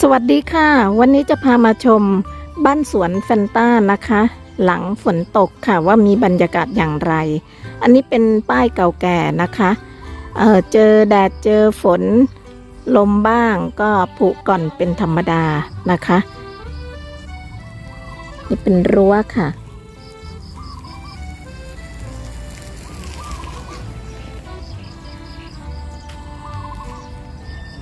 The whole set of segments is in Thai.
สวัสดีค่ะ วันนี้จะพามาชมบ้านสวนแฟนต้านะคะ หลังฝนตกค่ะว่ามีบรรยากาศอย่างไร อันนี้เป็นป้ายเก่าแก่นะคะเออเจอแดดเจอฝนลมบ้างก็ผุก่อนเป็นธรรมดานะคะ นี่เป็นรั้วค่ะ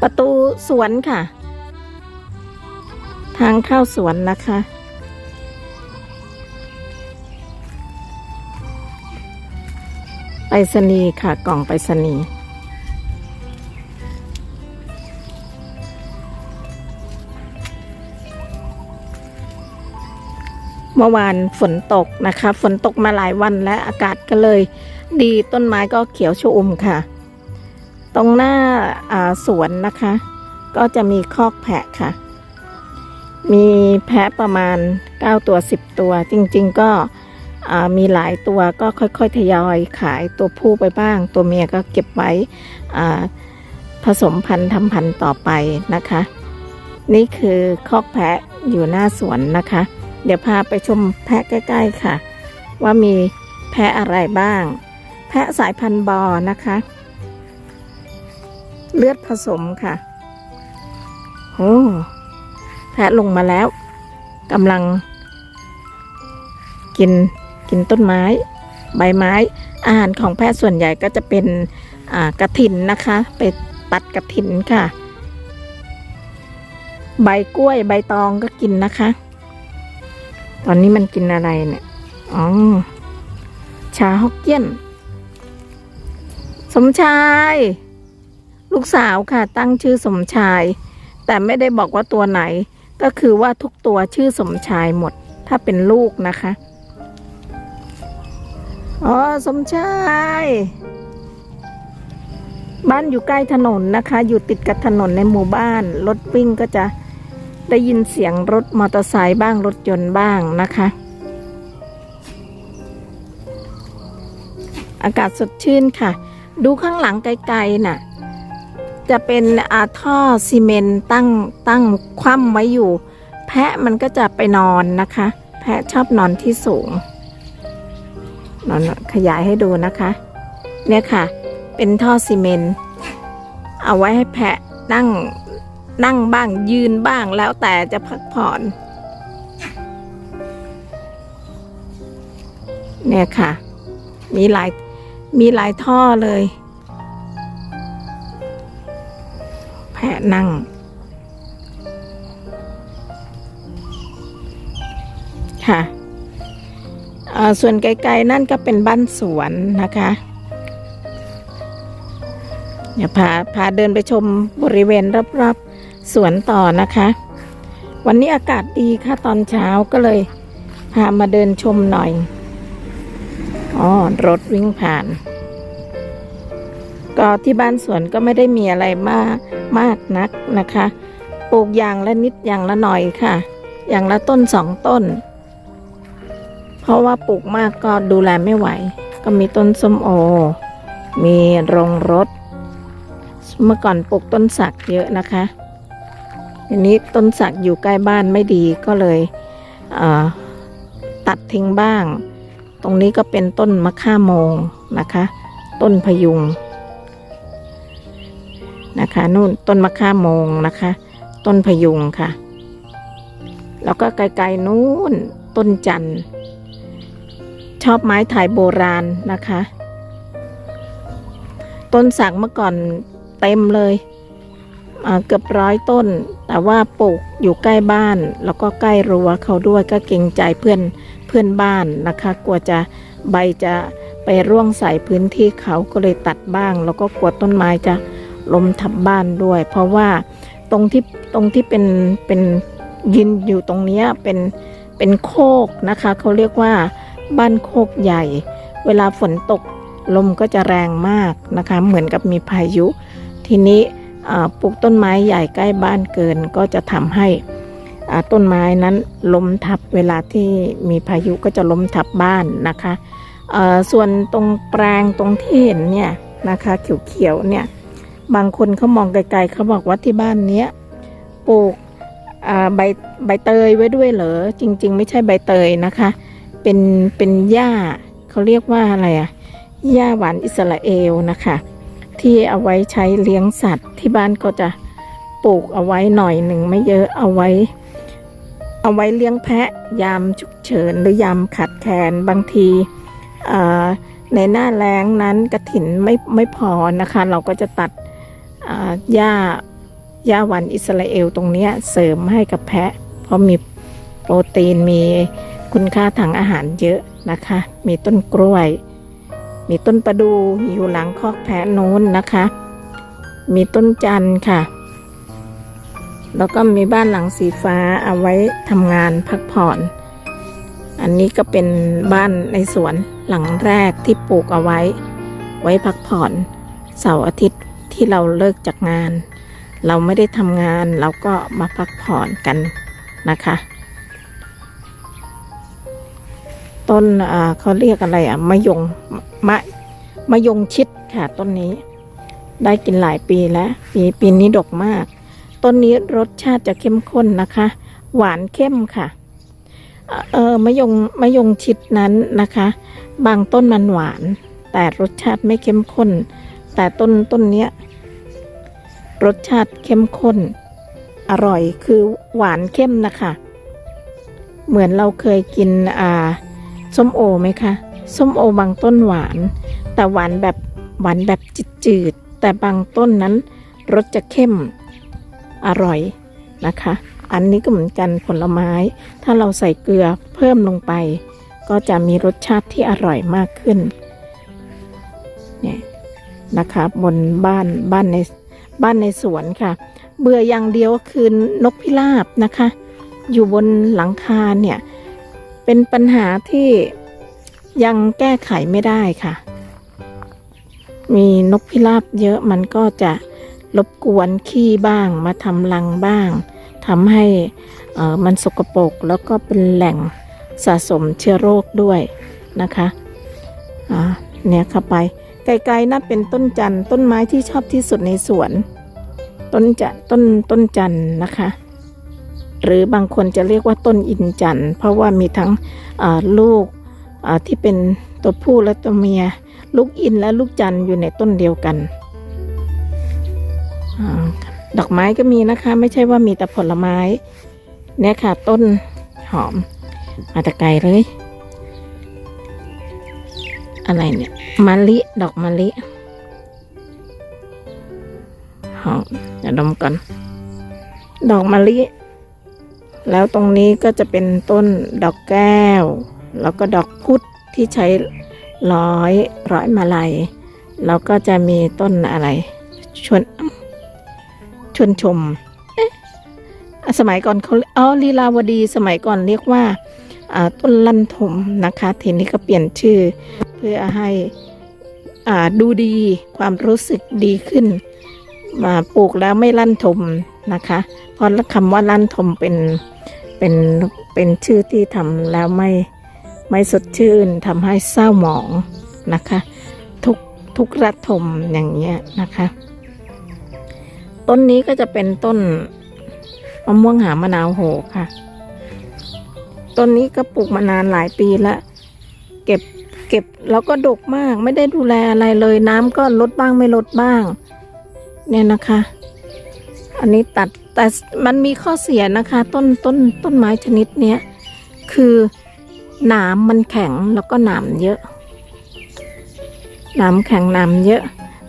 ประตูสวนค่ะางเข้าสวนนะคะ ไปรษณีค่ะกล่องไปรษณีเมื่อวานฝนตกนะคะ ฝนตกมาหลายวันและอากาศก็เลย ดีต้นไม้ก็เขียวชอุ่มค่ะ ตรงหน้าาสวนนะคะ ก็จะมีคอกแพะค่ะ มีแพะประมาณ 9 ตัว 10 ตัว จริง ๆ ก็มีหลายตัวก็ค่อยๆทยอยขายตัวผู้ไปบ้าง ตัวเมียก็เก็บไว้ผสมพันธุ์ทำพันธุ์ต่อไปนะคะ นี่คือคอกแพะอยู่หน้าสวนนะคะ เดี๋ยวพาไปชมแพะใกล้ ๆค่ะ ว่ามีแพะอะไรบ้าง แพะสายพันธุ์บอนะคะ เลือดผสมค่ะโอ้ แพะลงมาแล้วกำลัง กินกินต้นไม้ ใบไม้ อาหารของแพะส่วนใหญ่ก็จะเป็นกระถินนะคะ ไปตัดกระถินค่ะ ใบกล้วยใบตองก็กินนะคะ ตอนนี้มันกินอะไรเนี่ยอ๋อชาฮอกเกี้ยน สมชาย ลูกสาวค่ะ ตั้งชื่อสมชาย แต่ไม่ได้บอกว่าตัวไหน ก็คือว่าทุกตัวชื่อสมชายหมด ถ้าเป็นลูกนะคะ อ๋อ สมชาย บ้านอยู่ใกล้ถนนนะคะ อยู่ติดกับถนนในหมู่บ้าน รถวิ่งก็จะได้ยินเสียงรถมอเตอร์ไซค์บ้างรถยนต์บ้างนะคะ อากาศสดชื่นค่ะ ดูข้างหลังไกลๆน่ะ จะเป็นอาท่อซีเมนต์ตั้งตั้งคว่ำไว้อยู่ แพะมันก็จะไปนอนนะคะ แพะชอบนอนที่สูงนอนขยายให้ดูนะคะ เนี่ยค่ะ เป็นท่อซีเมนต์เอาไว้ให้แพะนั่งนั่งบ้างยืนบ้างแล้วแต่จะพักผ่อน เนี่ยค่ะ มีหลายมีหลายท่อเลย แพะนั่ง ค่ะส่วนไกลๆนั่นก็เป็นบ้านสวนนะคะ เดี๋ยวพาพาเดินไปชมบริเวณรอบๆสวนต่อนะคะ วันนี้อากาศดีค่ะตอนเช้าก็เลย พามาเดินชมหน่อย อ๋อ รถวิ่งผ่าน ก็ที่บ้านสวนก็ไม่ได้มีอะไรมากมากนักนะคะ ปลูกอย่างละนิดอย่างละหน่อยค่ะ อย่างละต้นสองต้น เพราะว่าปลูกมากก็ดูแลไม่ไหว ก็มีต้นส้มโอ มีโรงรถ เมื่อก่อนปลูกต้นสักเยอะนะคะทีนี้ต้นสักอยู่ใกล้บ้านไม่ดีก็เลยเตัดทิ้งบ้าง ตรงนี้ก็เป็นต้นมะข่าโมงนะคะ ต้นพยุง นะคะนู่นต้นมะข่ามงนะคะ ต้นพยุงค่ะ แล้วก็ไกลๆนู้นต้นจันทร์ชอบไม้ถ่ายโบราณนะคะ ต้นสักเมื่อก่อนเต็มเลยเกือบร้อยต้น แต่ว่าปลูกอยู่ใกล้บ้าน แล้วก็ใกล้รั้วเขาด้วยก็เกรงใจเพื่อนเพื่อนบ้านนะคะ กลัวจะใบจะไปร่วงใส่พื้นที่เขาก็เลยตัดบ้าง แล้วก็กลัวต้นไม้จะ ล้มทับบ้านด้วย เพราะว่าตรงที่ตรงที่เป็นเป็นยินอยู่ตรงนี้เป็นเป็นโคกนะคะเขาเรียกว่าบ้านโคกใหญ่ เวลาฝนตกลมก็จะแรงมากนะคะ เหมือนกับมีพายุ ทีนี้ปลูกต้นไม้ใหญ่ใกล้บ้านเกินก็จะทำให้ต้นไม้นั้นล้มทับเวลาที่มีพายุก็จะล้มทับบ้านนะคะส่วนตรงแปลงตรงที่เห็นเนี่ยนะคะเขียวๆเนี่ย บางคนเขามองไกลๆเขาบอกว่าที่บ้านเนี้ยปลูกใบใบเตยไว้ด้วยเหรอจริง ๆ ไม่ใช่ใบเตยนะคะ เป็นเป็นหญ้าเขาเรียกว่าอะไรอะหญ้าหวานอิสราเอลนะคะ ที่เอาไว้ใช้เลี้ยงสัตว์ที่บ้านก็จะปลูกเอาไว้หน่อยหนึ่งไม่เยอะเอาไว้ เอาไว้เลี้ยงแพะยามฉุกเฉินหรือยามขาดแคลนบางทีในหน้าแล้งนั้นกระถินไม่ไม่พอนะคะ เราก็จะตัด หญ้าหญ้าวานอิสราเอลตรงเนี้ยเสริมให้กับแพะ เพราะมีโปรตีนมีคุณค่าทางอาหารเยอะนะคะ มีต้นกล้วย มีต้นประดูอยู่หลังคอกแพะนู้นนะคะ มีต้นจันทร์ค่ะ แล้วก็มีบ้านหลังสีฟ้าเอาไว้ทำงานพักผ่อน อันนี้ก็เป็นบ้านในสวนหลังแรกที่ปลูกเอาไว้ ไว้พักผ่อนเสาร์อาทิตย์ ที่เราเลิกจากงาน เราไม่ได้ทำงานเราก็มาพักผ่อนกันนะคะ ต้นอ่าเขาเรียกอะไรอะมะยงมะมะยงชิดค่ะต้นนี้ ได้กินหลายปีแล้ว ปีปีนี้ดกมาก ต้นนี้รสชาติจะเข้มข้นนะคะ หวานเข้มค่ะเออมะยงมะยงชิดนั้นนะคะ บางต้นมันหวาน แต่รสชาติไม่เข้มข้น แต่ต้นต้นเนี้ย รสชาติเข้มข้น อร่อยคือหวานเข้มนะคะ เหมือนเราเคยกินอ่าส้มโอไหมคะส้มโอบางต้นหวาน แต่หวานแบบหวานแบบจืดๆแต่บางต้นนั้นรสจะเข้มอร่อยนะคะ อันนี้ก็เหมือนกันผลไม้ ถ้าเราใส่เกลือเพิ่มลงไป ก็จะมีรสชาติที่อร่อยมากขึ้นเนี่ย นะคะ บนบ้านบ้านในบ้านในสวนค่ะ เบื่ออย่างเดียวก็คือนกพิราบนะคะ อยู่บนหลังคาเนี่ย เป็นปัญหาที่ยังแก้ไขไม่ได้ค่ะ มีนกพิราบเยอะมันก็จะรบกวนขี้บ้างมาทำรังบ้างทำให้เอ่อมันสกปรกแล้วก็เป็นแหล่งสะสมเชื้อโรคด้วยนะคะ อ่า เนี่ยเข้าไป ไกลๆนั่นเป็นต้นจันทร์ต้นไม้ที่ชอบที่สุดในสวน ต้นจะต้นต้นจันทร์นะคะ หรือบางคนจะเรียกว่าต้นอินจันทร์เพราะว่ามีทั้งลูกที่เป็นตัวผู้และตัวเมีย ลูกอินและลูกจันทร์อยู่ในต้นเดียวกันอดอกไม้ก็มีนะคะ ไม่ใช่ว่ามีแต่ผลไม้ เนี่ยค่ะ ต้นหอม มาแต่ไกลเลย อะไรเนี่ยมะลิดอกมะลิหอมเดี๋ยวดมก่อนดอกมะลิ แล้วตรงนี้ก็จะเป็นต้นดอกแก้ว แล้วก็ดอกพุธที่ใช้ร้อยร้อยมาลัย แล้วก็จะมีต้นอะไร ชวนชวนชมเอ๊ะสมัยก่อนเขาอ๋อลีลาวดีสมัยก่อนเรียกว่าอ่าต้นลั่นทมนะคะ ทีนี้ก็เปลี่ยนชื่อเพื่อให้ดูดีความรู้สึกดีขึ้น มาปลูกแล้วไม่ลั่นทมนะคะ เพราะคำว่าลั่นทมเป็นเป็นเป็นชื่อที่ทำแล้วไม่ไม่สดชื่นทำให้เศร้าหมองนะคะ ทุกทุกระทมอย่างเงี้ยนะคะ ต้นนี้ก็จะเป็นต้นมะม่วงหามะนาวโหค่ะ ต้นนี้ก็ปลูกมานานหลายปีแล้ว เก็บ เก็บแล้วก็ดกมาก ไม่ได้ดูแลอะไรเลย น้ำก็ลดบ้างไม่ลดบ้าง เนี่ยนะคะ อันนี้ตัดแต่มันมีข้อเสียนะคะ ต้นต้นต้นไม้ชนิดเนี้ยคือหนามมันแข็งแล้วก็หนามเยอะหนามแข็งหนามเยอะ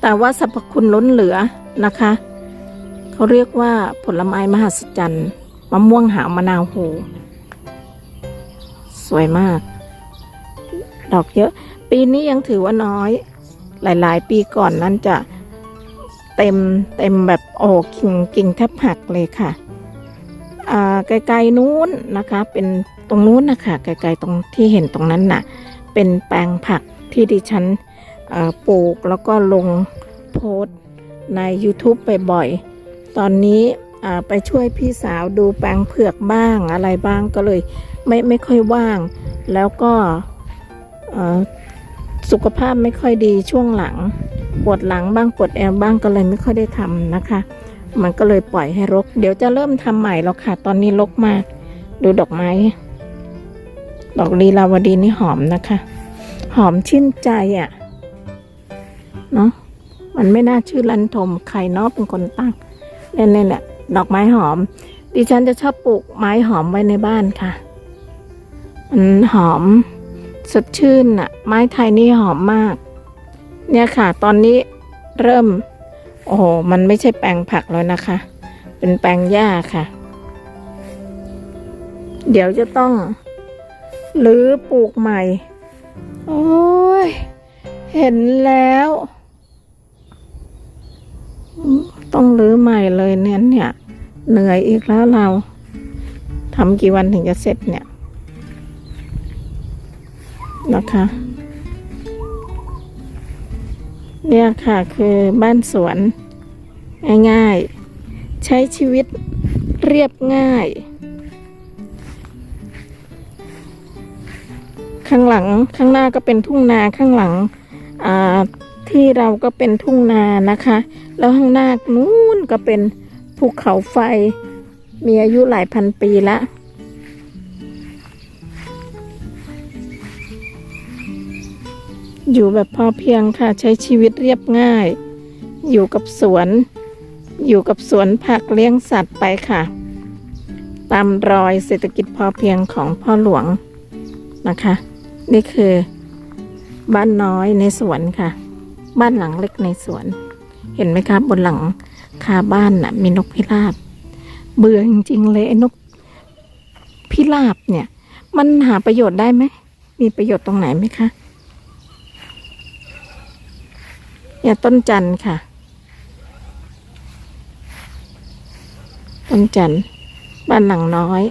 แต่ว่าสรรพคุณล้นเหลือนะคะ เขาเรียกว่าผลไม้มหัศจรรย์มะม่วงหาวมะนาวโหสวยมาก ดอกเยอะ ปีนี้ยังถือว่าน้อย หลาย ๆ ปีก่อนนั้นจะเต็มเต็มแบบโอ้กิ่งกิ่งแทบหักเลยค่ะไกลๆนู้นนะคะ เป็นตรงนู้นนะคะไกลๆตรงที่เห็นตรงนั้นน่ะ เป็นแปลงผักที่ดิฉันปลูกแล้วก็ลงโพสต์ใน YouTube ไปบ่อยๆ ตอนนี้ไปช่วยพี่สาวดูแปลงเผือกบ้างอะไรบ้างก็เลยไม่ไม่ค่อยว่าง แล้วก็ สุขภาพไม่ค่อยดีช่วงหลัง ปวดหลังบ้างปวดแอวบ้างก็เลยไม่ค่อยได้ทำนะคะ มันก็เลยปล่อยให้รก เดี๋ยวจะเริ่มทำใหม่แล้วค่ะ ตอนนี้รกมาก ดูดอกไม้ ดอกลีลาวดีนี่หอมนะคะ หอมชื่นใจอะ่ะเนาะมันไม่น่าชื่อลันทมใครเนาะเป็นคนตั้งเล่นๆแหละดอกไม้หอม ดิฉันจะชอบปลูกไม้หอมไว้ในบ้านค่ะ มันหอม สดชื่นอะไม้ไทยนี่หอมมาก เนี่ยค่ะ ตอนนี้เริ่ม โอ้โห มันไม่ใช่แปลงผักแล้วนะคะ เป็นแปลงหญ้าค่ะ เดี๋ยวจะต้องหรือปลูกใหม่ โอ้ย เห็นแล้ว ต้องรื้อใหม่เลยเนี่ยเนี่ย เหนื่อยอีกแล้วเราทำกี่วันถึงจะเสร็จเนี่ย นะคะ เนี่ยค่ะคือบ้านสวน ง่ายๆ ใช้ชีวิตเรียบง่าย ข้างหลังข้างหน้าก็เป็นทุ่งนาข้างหลังที่เราก็เป็นทุ่งนานะคะ แล้วข้างหน้านู้นก็เป็นภูเขาไฟ มีอายุหลายพันปีละ อยู่แบบพอเพียงค่ะ ใช้ชีวิตเรียบง่าย อยู่กับสวน อยู่กับสวนผักเลี้ยงสัตว์ไปค่ะ ตามรอยเศรษฐกิจพอเพียงของพ่อหลวงนะคะ นี่คือบ้านน้อยในสวนค่ะ บ้านหลังเล็กในสวน เห็นไหมคะบนหลังคาบ้านน่ะมีนกพิราบ เบื่อจริงๆเลยไอ้นกพิราบเนี่ย มันหาประโยชน์ได้ไหม มีประโยชน์ตรงไหนไหมคะ เนี่ยต้นจันทร์ค่ะ ต้นจันทร์บ้านหลังน้อย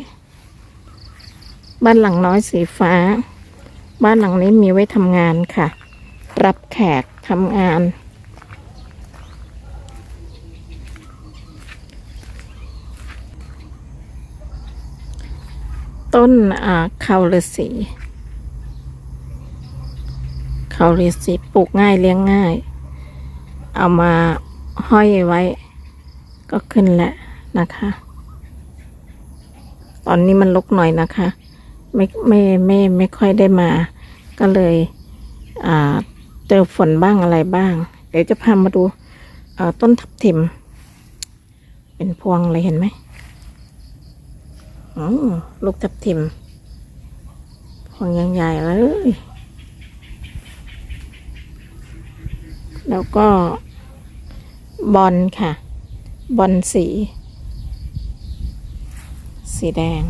บ้านหลังน้อยสีฟ้า บ้านหลังนี้มีไว้ทำงานค่ะ รับแขกทำงานต้นอ่าเขาฤาษีเขาฤาษีปลูกง่ายเลี้ยงง่าย เอามาห้อยไว้ ก็ขึ้นแหละนะคะ ตอนนี้มันลกหน่อยนะคะ ไม่ไม่ไม่ไม่ค่อยได้มา ก็เลยเจอฝนบ้างอะไรบ้าง เดี๋ยวจะพามาดูต้นทับทิม เป็นพวงเลยเห็นไหมลูกทับทิม พวงยังใหญ่เลย แล้วก็ บอลค่ะ บอลสี สีแดง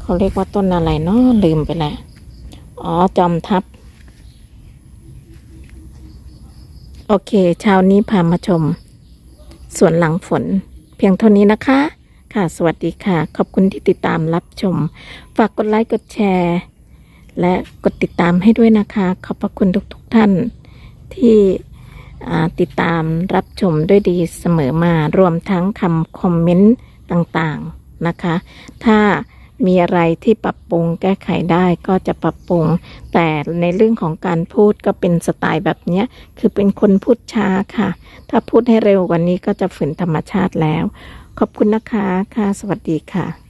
เขาเรียกว่าต้นอะไรเนาะลืมไปแล้ว อ๋อ จอมทัพโอเค เช้านี้พามาชม สวนหลังฝน เพียงเท่านี้นะคะ ค่ะ สวัสดีค่ะ ขอบคุณที่ติดตามรับชม ฝากกดไลค์กดแชร์ และกดติดตามให้ด้วยนะคะ ขอบพระคุณทุกๆทท่านที่ ติดตามรับชมด้วยดีเสมอมารวมทั้งคำคอมเมนต์ต่างๆนะคะ ถ้ามีอะไรที่ปรับปรุงแก้ไขได้ก็จะปรับปรุง แต่ในเรื่องของการพูดก็เป็นสไตล์แบบนี้คือเป็นคนพูดช้าค่ะ ถ้าพูดให้เร็วกว่านี้ก็จะฝืนธรรมชาติแล้ว ขอบคุณนะคะค่ะ สวัสดีค่ะ